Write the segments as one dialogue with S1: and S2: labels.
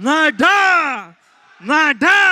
S1: nada, nada.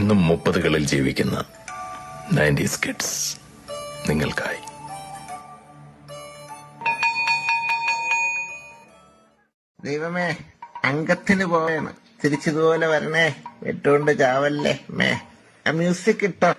S2: ഇന്നും
S3: മുപ്പതുകളിൽ ജീവിക്കുന്ന nineties kids നിങ്ങൾക്കായി.
S4: ദൈവമേ അംഗത്തിന് പോവേണം. തിരിച്ചതുപോലെ വരണേ. വെട്ടുകൊണ്ട് ചാവല്ലേ മേ. ആ മ്യൂസിക് ഇട്ടോ?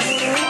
S2: Thank you.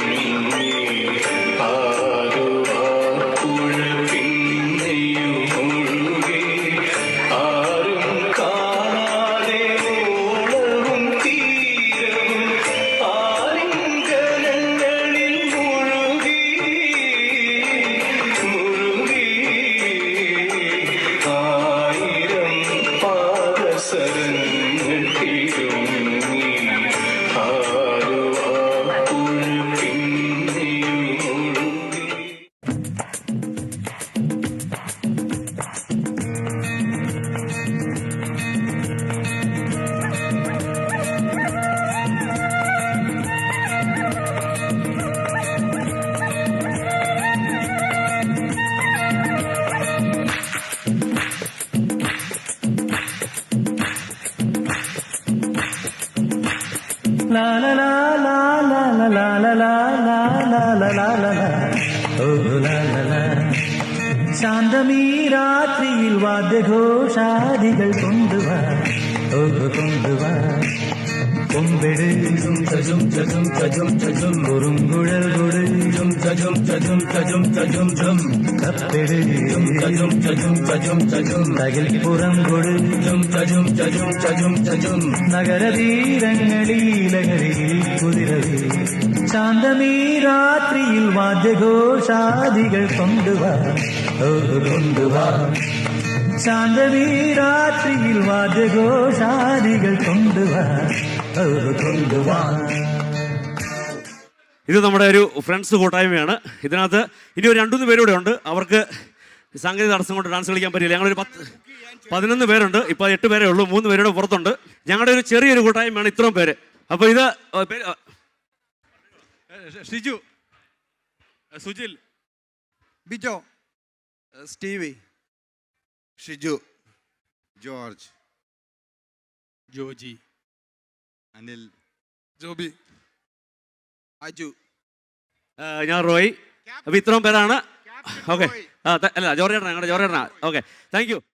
S2: சாந்தமீ ராத்திரியில் வாத்திய கோஷாதிகள் கொண்டு வா கொண்டு வா கொம்பெடு. சஜும் சஜும் சஜும் சஜும் ஒருங்குழல் கொடு. ஜும் சஜும் சஜும் சஜும் சஜும் ஜும் கப்பெடு சஜும் சஜும் சஜும் சஜும் தகில் புறம் கொடு.
S5: ஜும் சஜும் சஜும் சஜும் சஜும் நகர தீரங்களில் நகரில் குதிரவே. சாந்தமே ராத்திரியில் கொண்டு வா. கொண்டு வா. രാത്രിയിൽ വാദ്യഘോഷാദികൾ കൊണ്ടുവാ. കൊണ്ടുവാ.
S4: ഇത് നമ്മുടെ ഒരു ഫ്രണ്ട്സ് കൂട്ടായ്മയാണ്. ഇതിനകത്ത് ഇനി ഒരു രണ്ടുമൂന്ന് പേരൂടെ ഉണ്ട്. അവർക്ക് സാങ്കേതിക തടസ്സം കൊണ്ട് ഡാൻസ് കളിക്കാൻ പറ്റില്ല. ഞങ്ങളൊരു പത്ത് പതിനൊന്ന് പേരുണ്ട്. ഇപ്പോൾ എട്ട് പേരേ ഉള്ളൂ. മൂന്ന് പേരുടെ പുറത്തുണ്ട്. ഞങ്ങളുടെ ഒരു ചെറിയൊരു കൂട്ടായ്മയാണ് ഇത്രയും പേര്. അപ്പോൾ ഇത് ഷിജു സുജിൽ
S6: ബിജോ സ്റ്റീവി. ഷിജു ജോർജ് ജോജി അനിൽ ജോബി അജു.
S4: ഞാൻ റോയ്. അപ്പൊ ഇത്രയും പേരാണ്. ഓക്കെ. അല്ല ജോർജ് ഏട്ടനാ ഞങ്ങളുടെ ജോർജ് ഏട്ടനാ ഓക്കെ. Thank you.